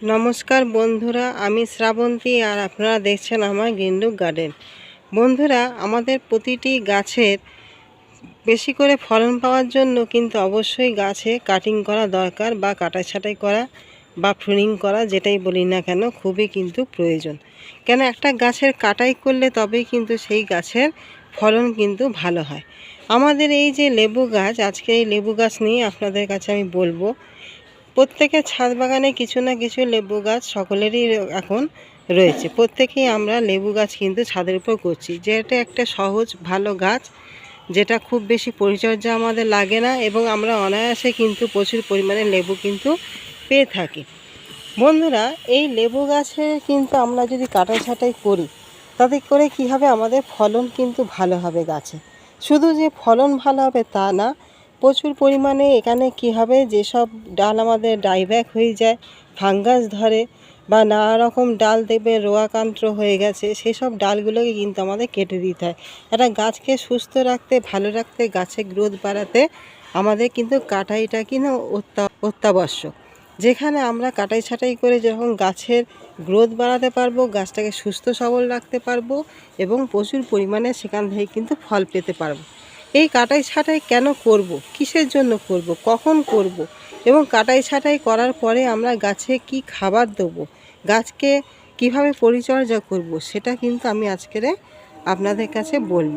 নমস্কার বন্ধুরা, আমি শ্রাবন্তী আর আপনারা দেখছেন আমার গেন্ডু গার্ডেন। বন্ধুরা, আমাদের প্রতিটি গাছের বেশি করে ফলন পাওয়ার জন্য কিন্তু অবশ্যই গাছে কাটিং করা দরকার বা কাটাই ছাটাই করা বা প্রুনিং করা যেটাই বলি না কেন খুবই কিন্তু প্রয়োজন। কেন একটা গাছের কাটাই করলে তবেই কিন্তু সেই গাছের ফলন কিন্তু ভালো হয়। আমাদের এই যে লেবু গাছ, আজকে এই লেবু গাছ নিয়ে আপনাদের কাছে আমি বলব প্রত্যেকের ছাদ বাগানে কিছু না কিছু লেবু গাছ সকলেরই এখন রয়েছে। প্রত্যেকেই আমরা লেবু গাছ কিন্তু ছাদের উপর করছি। যেটা একটা সহজ, ভালো গাছ, যেটা খুব বেশি পরিচর্যা আমাদের লাগে না এবং আমরা অনায়াসে কিন্তু প্রচুর পরিমাণে লেবু কিন্তু পেয়ে থাকি। বন্ধুরা, এই লেবু গাছে কিন্তু আমরা যদি কাটাই ছাটাই করি, তাতে করে কি হবে? আমাদের ফলন কিন্তু ভালো হবে গাছে। শুধু যে ফলন ভালো হবে তা না প্রচুর পরিমাণে এখানে কি হবে? যেসব ডাল আমাদের ডাইব্যাক হয়ে যায় ফাঙ্গাস ধরে বা নানা রকম ডাল দেখবে রোয়াকান্ত্র হয়ে গেছে সেই সব ডালগুলোকে কিন্তু আমাদের কেটে দিতে হয়। একটা গাছকে সুস্থ রাখতে, ভালো রাখতে, গাছের গ্রোথ বাড়াতে আমাদের কিন্তু কাটাইটা কিন্তু অত্যা- অত্যাবশ্যক। যেখানে আমরা কাটাই ছাটাই করে যখন গাছের গ্রোথ বাড়াতে পারব, গাছটাকে সুস্থ সবল রাখতে পারব এবং প্রচুর পরিমাণে সেখান থেকে কিন্তু ফল পেতে পারব। এই কাটাই ছাটাই কেন করব? কিসের জন্য করব? কখন করব? এবং কাটাই ছাটাই করার পরে আমরা গাছে কি খাবার দেবো? গাছকে কীভাবে পরিচর্যা করব? সেটা কিন্তু আমি আজকের আপনাদের কাছে বলব।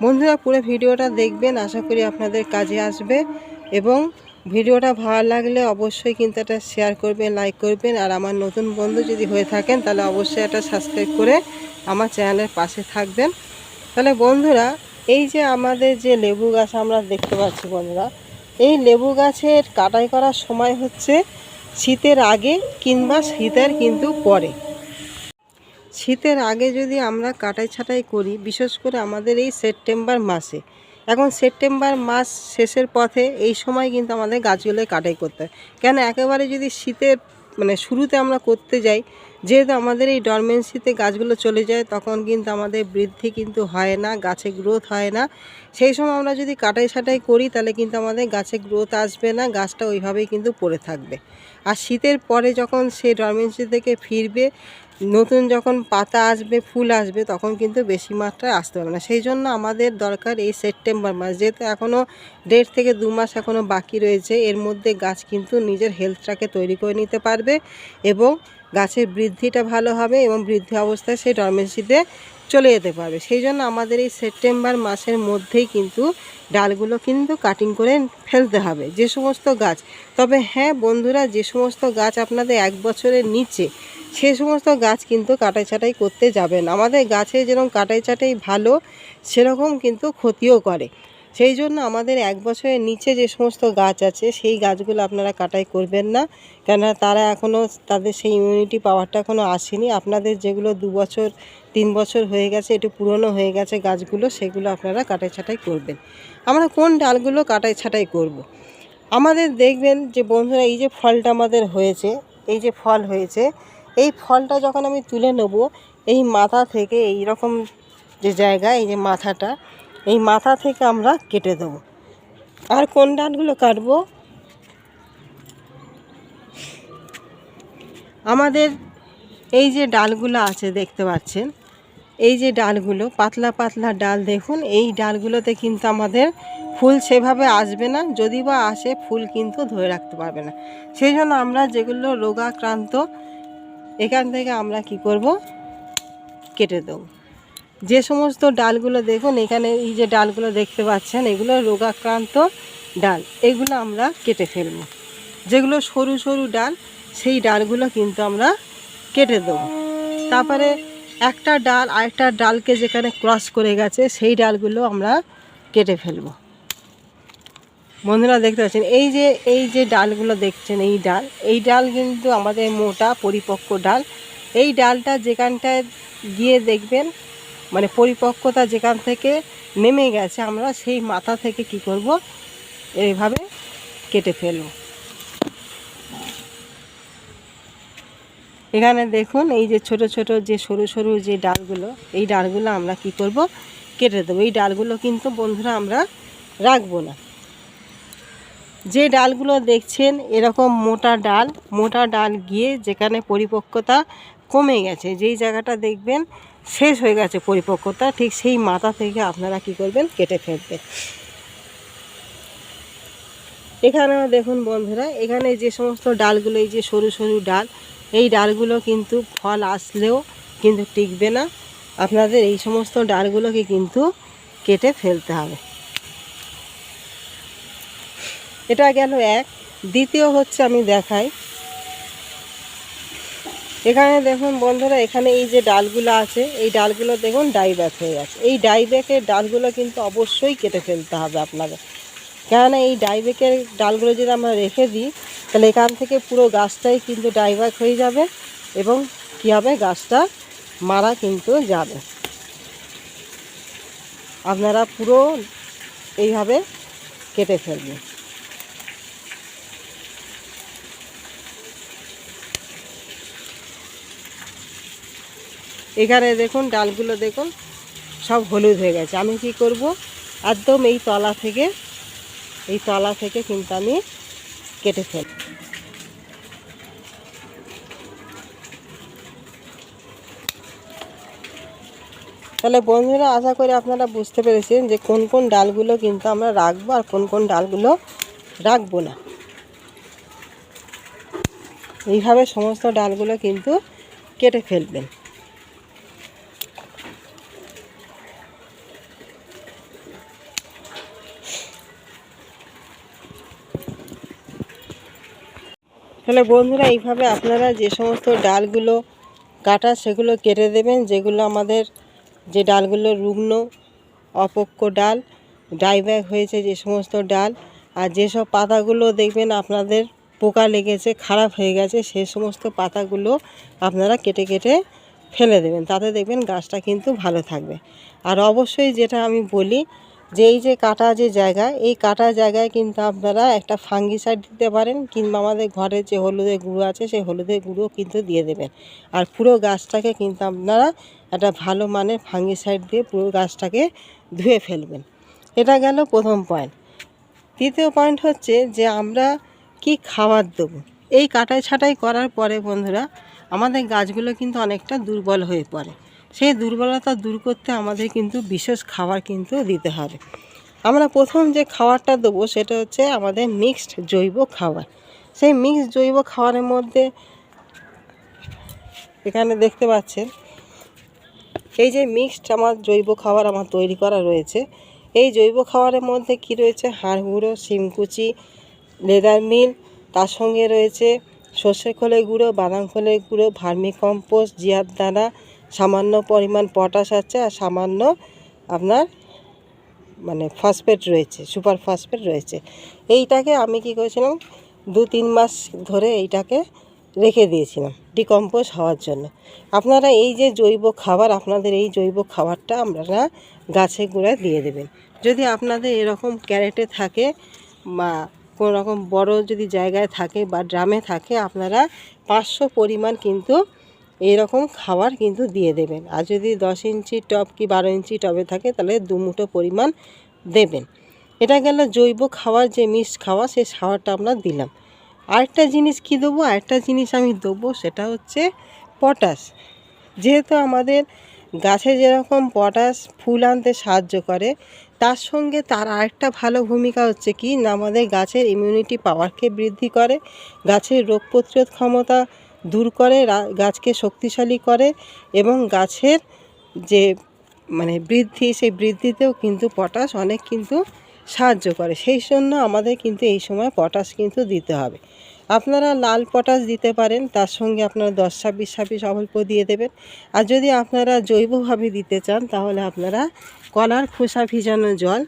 বন্ধুরা, পুরো ভিডিওটা দেখবেন, আশা করি আপনাদের কাজে আসবে। এবং ভিডিওটা ভালো লাগলে অবশ্যই কিন্তু এটা শেয়ার করবেন লাইক করবেন। আর আমার নতুন বন্ধু যদি হয়ে থাকেন, তাহলে অবশ্যই এটা সাবস্ক্রাইব করে আমার চ্যানেলের পাশে থাকবেন। তাহলে বন্ধুরা এই যে আমাদের যে লেবু গাছ আমরা দেখতে পাচ্ছি বন্ধুরা, এই লেবু গাছের কাটাই করার সময় হচ্ছে শীতের আগে কিংবা শীতের কিন্তু পরে। শীতের আগে যদি আমরা কাটাই ছাটাই করি, বিশেষ করে আমাদের এই সেপ্টেম্বর মাসে, এখন সেপ্টেম্বর মাস শেষের পথে এই সময় কিন্তু আমাদের গাছগুলো কাটাই করতে হয়। কেন? একেবারে যদি শীতের মানে শুরুতে আমরা করতে যাই যেহেতু আমাদের এই ডরমেন্সিতে গাছগুলো চলে যায়, তখন কিন্তু আমাদের বৃদ্ধি কিন্তু হয় না, গাছে গ্রোথ হয় না। সেই সময় আমরা যদি কাটাই ছাটাই করি, তাহলে কিন্তু আমাদের গাছে গ্রোথ আসবে না, গাছটা ওইভাবেই কিন্তু পড়ে থাকবে। আর শীতের পরে যখন সে ডরমেন্সি থেকে ফিরবে, নতুন যখন পাতা আসবে, ফুল আসবে, তখন কিন্তু বেশি মাত্রায় আসতে পারবে না। সেই জন্য আমাদের দরকার এই সেপ্টেম্বর মাস, যেহেতু এখনও দেড় থেকে দু মাস এখনও বাকি রয়েছে, এর মধ্যে গাছ কিন্তু নিজের হেলথটাকে তৈরি করে নিতে পারবে এবং গাছের বৃদ্ধিটা ভালো হবে এবং বৃদ্ধি অবস্থায় সেই ডরমেন্সিতে চলে যেতে পারবে। সেই জন্য আমাদের এই সেপ্টেম্বর মাসের মধ্যেই কিন্তু ডালগুলো কিন্তু কাটিং করে ফেলতে হবে, যে সমস্ত গাছ। তবে হ্যাঁ বন্ধুরা, যে সমস্ত গাছ আপনাদের এক বছরের নিচে, সে সমস্ত গাছ কিন্তু কাটাই ছাটাই করতে যাবেন। আমাদের গাছে যেরকম কাটাই ছাটাই ভালো, সেরকম কিন্তু ক্ষতিও করে। সেই জন্য আমাদের এক বছরের নিচে যে সমস্ত গাছ আছে, সেই গাছগুলো আপনারা কাটাই করবেন না। কেননা তারা এখনও তাদের সেই ইমিউনিটি পাওয়ারটা এখনও আসেনি। আপনাদের যেগুলো দু বছর, তিন বছর হয়ে গেছে, একটু পুরনো হয়ে গেছে গাছগুলো, সেগুলো আপনারা কাটাই ছাটাই করবেন। আমরা কোন ডালগুলো কাটাই ছাটাই করব। আমাদের দেখবেন যে বন্ধুরা, এই যে ফলটা আমাদের হয়েছে, এই যে ফল হয়েছে, এই ফলটা যখন আমি তুলে নেব, এই মাথা থেকে এই রকম যে জায়গা, এই যে মাথাটা এই মাথা থেকে আমরা কেটে দেবো। আর কোন ডালগুলো কাটব? আমাদের এই যে ডালগুলো আছে, দেখতে পাচ্ছেন? এই যে ডালগুলো, পাতলা পাতলা ডাল, দেখুন, এই ডালগুলোতে কিন্তু আমাদের ফুল সেভাবে আসবে না, যদি বা আসে, ফুল কিন্তু ধরে রাখতে পারবে না। সেই জন্য আমরা যেগুলো রোগাক্রান্ত, এখান থেকে আমরা কি করব? কেটে দেবো। যে সমস্ত ডালগুলো দেখুন, এখানে এই যে ডালগুলো দেখতে পাচ্ছেন, এগুলো রোগাক্রান্ত ডাল। এগুলো আমরা কেটে ফেলব। যেগুলো সরু সরু ডাল, সেই ডালগুলো কিন্তু আমরা কেটে দেবো। তারপরে একটা ডাল, আরেকটা ডালকে যেখানে ক্রস করে গেছে, সেই ডালগুলো আমরা কেটে ফেলব। বন্ধুরা দেখতে পাচ্ছেন, এই যে এই যে ডালগুলো দেখছেন, এই ডাল এই ডাল কিন্তু আমাদের মোটা, পরিপক্ক ডাল। এই ডালটা যেখানটায় গিয়ে দেখবেন মানে পরিপক্কতা যেখান থেকে নেমে গেছে আমরা, সেই মাথা থেকে কি করব? এইভাবে কেটে ফেলব। এখানে দেখুন, এই যে ছোট ছোট যে সরু সরু যে ডালগুলো, এই ডালগুলো আমরা কি করব? কেটে দেবো। এই ডালগুলো কিন্তু বন্ধুরা আমরা রাখব না। যে ডালগুলো দেখছেন, এরকম মোটা ডাল মোটা ডাল গিয়ে যেখানে পরিপক্কতা কমে গেছে। যেই জায়গাটা দেখবেন শেষ হয়ে গেছে পরিপক্কতা, ঠিক সেই মাথা থেকে আপনারা কি করবেন? কেটে ফেলবেন। এখানেও দেখুন বন্ধুরা, এখানে যে সমস্ত ডালগুলো, এই যে সরু সরু ডাল, এই ডালগুলো কিন্তু ফল আসলেও কিন্তু টিকবে না। আপনাদের এই সমস্ত ডালগুলোকে কিন্তু কেটে ফেলতে হবে। এটা গেল এক। দ্বিতীয় হচ্ছে আমি দেখাই এখানে দেখুন বন্ধুরা, এখানে এই যে ডালগুলো আছে, এই ডালগুলো দেখুন ডাইব্যাক হয়ে গেছে। এই ডাইব্যাকের ডালগুলো কিন্তু অবশ্যই কেটে ফেলতে হবে আপনাকে। কেননা এই ডাইব্যাকের ডালগুলো যদি আমরা রেখে দিই, তাহলে এখান থেকে পুরো গাছটাই কিন্তু ডাইব্যাক হয়ে যাবে এবং কী হবে? গাছটা মারা কিন্তু যাবে। আপনারা পুরো এইভাবে কেটে ফেলবেন। এখানে দেখুন, ডালগুলো দেখুন, সব হলুদ হয়ে গেছে। আমি কি করব? একদম এই তলা থেকে, এই তলা থেকে কিন্তু আমি কেটে ফেল তাহলে বন্ধুরা, আশা করি আপনারা বুঝতে পেরেছেন যে কোন কোন ডালগুলো কিন্তু আমরা রাখব আর কোন কোন ডালগুলো রাখব না। এইভাবে সমস্ত ডালগুলো কিন্তু কেটে ফেলবেন। তাহলে বন্ধুরা এইভাবে আপনারা যে সমস্ত ডালগুলো কাটা, সেগুলো কেটে দেবেন, যেগুলো আমাদের যে ডালগুলো রুগ্ন অপক্ষ ডাল ডাইব্যাক হয়েছে যে সমস্ত ডাল, আর যেসব পাতাগুলো দেখবেন আপনাদের পোকা লেগেছে, খারাপ হয়ে গেছে সেই সমস্ত পাতাগুলো আপনারা কেটে কেটে ফেলে দেবেন। তাতে দেখবেন গাছটা কিন্তু ভালো থাকবে। আর অবশ্যই যেটা আমি বলি যে এই যে কাটা যে জায়গা, এই কাটা জায়গায় কিন্তু আপনারা একটা ফাঙ্গিসাইড দিতে পারেন কিংবা আমাদের ঘরে যে হলুদের গুঁড়ো আছে, সেই হলুদের গুঁড়ো কিন্তু দিয়ে দেবেন। আর পুরো গাছটাকে কিন্তু আপনারা একটা ভালো মানের ফাঙ্গিসাইড দিয়ে পুরো গাছটাকে ধুয়ে ফেলবেন। এটা গেল প্রথম পয়েন্ট তৃতীয় পয়েন্ট হচ্ছে যে আমরা কি খাবার দেবো? এই কাটাই ছাটাই করার পরে বন্ধুরা, আমাদের গাছগুলো কিন্তু অনেকটা দুর্বল হয়ে পড়ে। সেই দুর্বলতা দূর করতে আমাদের কিন্তু বিশেষ খাবার কিন্তু দিতে হবে। আমরা প্রথম যে খাবারটা দেবো সেটা হচ্ছে আমাদের মিক্সড জৈব খাবার। সেই মিক্সড জৈব খাবারের মধ্যে এখানে দেখতে পাচ্ছেন, এই যে মিক্সড আমার জৈব খাবার আমার তৈরি করা রয়েছে, এই জৈব খাবারের মধ্যে কি রয়েছে? হাড় গুঁড়ো শিমকুচি লেদার মিল, তার সঙ্গে রয়েছে সর্ষে খোলের গুঁড়ো, বাদাম খোলের গুঁড়ো, ভার্মি কম্পোস্ট, জিয়ার দানা সামান্য পরিমাণ পটাশ আছে আর সামান্য আপনার মানে ফসফেট রয়েছে সুপার ফসফেট রয়েছে। এইটাকে আমি কি করেছিলাম, দু তিন মাস ধরে এইটাকে রেখে দিয়েছিলাম ডিকম্পোজ হওয়ার জন্য। আপনারা এই যে জৈব খাবার, আপনাদের এই জৈব খাবারটা আপনারা গাছে গোড়ায় দিয়ে দেবেন। যদি আপনাদের এরকম ক্যারেটে থাকে বা কোনো রকম বড় যদি জায়গায় থাকে বা ড্রামে থাকে, আপনারা পাঁচশো পরিমাণ কিন্তু এরকম খাবার কিন্তু দিয়ে দেবেন। আর যদি দশ ইঞ্চি টব কি বারো ইঞ্চি টবে থাকে, তাহলে দু মুঠো পরিমাণ দেবেন। এটা গেল জৈব খাবার যে মিক্সড খাওয়া সেই খাবারটা আমরা দিলাম। আরেকটা জিনিস কি দেবো? আরেকটা জিনিস আমি দেবো, সেটা হচ্ছে পটাশ। যেহেতু আমাদের গাছে যেরকম পটাশ ফুল আনতে সাহায্য করে, তার সঙ্গে তার আরেকটা ভালো ভূমিকা হচ্ছে কি? না আমাদের গাছের ইমিউনিটি পাওয়ারকে বৃদ্ধি করে, গাছের রোগ প্রতিরোধ ক্ষমতা দূর করে গাছকে শক্তিশালী করে এবং গাছের যে মানে বৃদ্ধি, সেই বৃদ্ধিতেও কিন্তু পটাশ অনেক কিন্তু সাহায্য করে। সেই জন্য আমাদের কিন্তু এই সময় পটাশ কিন্তু দিতে হবে। আপনারা লাল পটাশ দিতে পারেন, তার সঙ্গে আপনারা দশ ছাব্বিশ ছাব্বিশ অল্প দিয়ে দেবেন। আর যদি আপনারা জৈবভাবে দিতে চান, তাহলে আপনারা কলার খোসা ভিজানো জল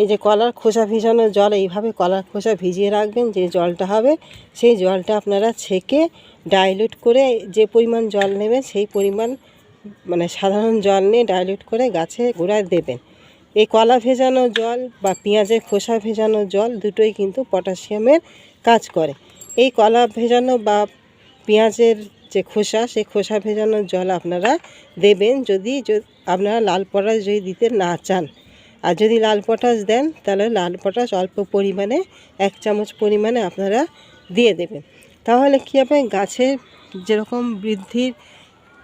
এই যে কলার খোসা ভিজানো জল, এইভাবে কলার খোসা ভিজিয়ে রাখবেন, যে জলটা হবে সেই জলটা আপনারা ছেঁকে ডাইলুট করে যে পরিমাণ জল নেবেন, সেই পরিমাণ মানে সাধারণ জল নিয়ে ডাইলুট করে গাছে গোড়ায় দেবেন। এই কলা ভেজানো জল বা পেঁয়াজের খোসা ভেজানো জল দুটোই কিন্তু পটাশিয়ামের কাজ করে। এই কলা ভেজানো বা পেঁয়াজের যে খোসা, সেই খোসা ভেজানো জল আপনারা দেবেন যদি আপনারা লাল পটাশ যদি দিতে না চান। আর যদি লাল পটাশ দেন, তাহলে লাল পটাশ অল্প পরিমাণে, এক চামচ পরিমাণে আপনারা দিয়ে দেবেন। তাহলে কী হবে? গাছের যেরকম বৃদ্ধির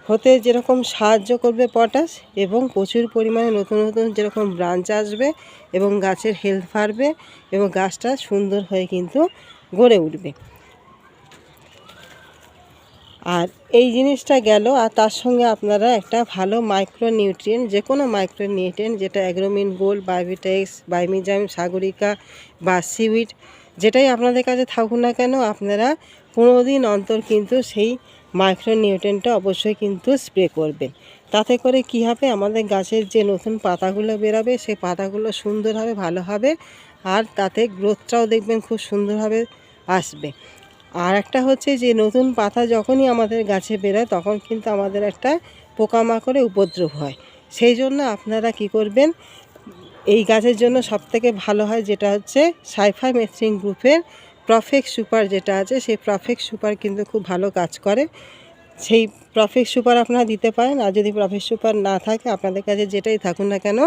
হতে যেরকম সাহায্য করবে পটাশ এবং প্রচুর পরিমাণে নতুন নতুন যেরকম ব্রাঞ্চ আসবে এবং গাছের হেলথ বাড়বে এবং গাছটা সুন্দর হয়ে কিন্তু গড়ে উঠবে। আর এই জিনিসটা গেল আর তার সঙ্গে আপনারা একটা ভালো মাইক্রো নিউট্রিয়েন্ট যে কোনো মাইক্রো নিউট্রিয়েন্ট যেটা অ্যাগ্রোমিন গোল্ড বায়োভিটেক্স বাইমিজাম সাগরিকা বা সিউইড যেটাই আপনাদের কাছে থাকুক না কেন, আপনারা পনেরো দিন অন্তর কিন্তু সেই মাইক্রো নিউট্রিয়েন্টটা অবশ্যই কিন্তু স্প্রে করবেন। তাতে করে কি হবে? আমাদের গাছের যে নতুন পাতাগুলো বেরাবে, সেই পাতাগুলো সুন্দর হবে ভালো হবে আর তাতে গ্রোথটাও দেখবেন খুব সুন্দরভাবে আসবে। আর একটা হচ্ছে যে নতুন পাতা যখনই আমাদের গাছে বেরোয়, তখন কিন্তু আমাদের একটা পোকামাকড়ে উপদ্রব হয়। সেই জন্য আপনারা কি করবেন, এই গাছের জন্য সবথেকে ভালো হয় যেটা হচ্ছে সাইফা মেথ্রিং গ্রুপের প্রফেক্ট সুপার যেটা আছে, সেই প্রফেক্ট সুপার কিন্তু খুব ভালো কাজ করে। সেই প্রফেক্ট সুপার আপনারা দিতে পারেন। আর যদি প্রফেক্ট সুপার না থাকে, আপনাদের কাছে যেটাই থাকুন না কেন,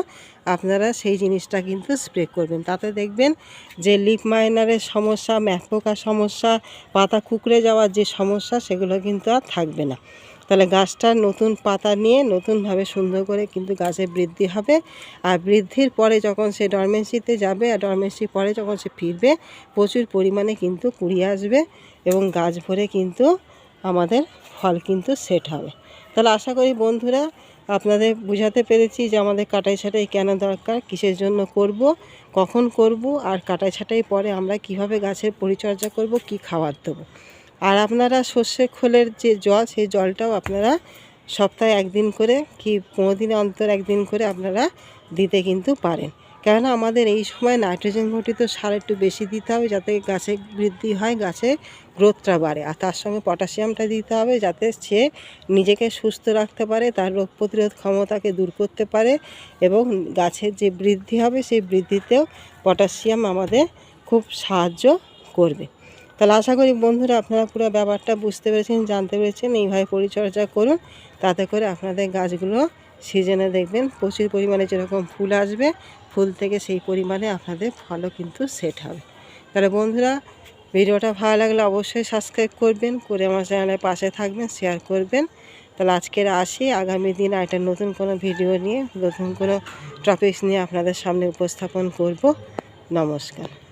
আপনারা সেই জিনিসটা কিন্তু স্প্রে করবেন। তাতে দেখবেন যে লিপ মাইনারের সমস্যা ম্যাকপোকার সমস্যা, পাতা কুকড়ে যাওয়ার যে সমস্যা, সেগুলো কিন্তু আর থাকবে না। তাহলে গাছটার নতুন পাতা নিয়ে নতুনভাবে সুন্দর করে কিন্তু গাছের বৃদ্ধি হবে। আর বৃদ্ধির পরে যখন সে ডরমেন্সিতে যাবে, আর ডরমেন্সি পরে যখন সে ফিরবে, প্রচুর পরিমাণে কিন্তু কুড়িয়ে আসবে এবং গাছ ভরে কিন্তু আমাদের ফল কিন্তু সেট হবে। তাহলে আশা করি বন্ধুরা আপনাদের বুঝাতে পেরেছি যে আমাদের কাটাই ছাটাই কেন দরকার, কিসের জন্য করব, কখন করব, আর কাটাই ছাটাই পরে আমরা কীভাবে গাছের পরিচর্যা করব, কি খাবার দেবো। আর আপনারা সর্ষে খোলের যে জল, সেই জলটাও আপনারা সপ্তাহে একদিন করে কি পনেরো দিন অন্তর একদিন করে আপনারা দিতে কিন্তু পারেন। কেননা আমাদের এই সময় নাইট্রোজেন ঘটিত সার একটু বেশি দিতে হবে যাতে গাছে বৃদ্ধি হয়, গাছে গ্রোথটা বাড়ে। আর তার সঙ্গে পটাশিয়ামটা দিতে হবে যাতে সে নিজেকে সুস্থ রাখতে পারে, তার রোগ প্রতিরোধ ক্ষমতাকে দূর করতে পারে এবং গাছের যে বৃদ্ধি হবে সেই বৃদ্ধিতেও পটাশিয়াম আমাদের খুব সাহায্য করবে। তাহলে আশা করি বন্ধুরা আপনারা পুরো ব্যাপারটা বুঝতে পেরেছেন, জানতে পেরেছেন। এইভাবে পরিচর্যা করুন, তাতে করে আপনাদের গাছগুলো সিজনে দেখবেন প্রচুর পরিমাণে যেরকম ফুল আসবে, ফুল থেকে সেই পরিমাণে আপনাদের ফলও কিন্তু সেট হবে। তাহলে বন্ধুরা, ভিডিওটা ভালো লাগলে অবশ্যই সাবস্ক্রাইব করবেন, করে আমার চ্যানেলের পাশে থাকবেন শেয়ার করবেন। তাহলে আজকের আসি, আগামী দিন একটা নতুন কোনো ভিডিও নিয়ে, নতুন কোনো টপিকস নিয়ে আপনাদের সামনে উপস্থাপন করব। নমস্কার।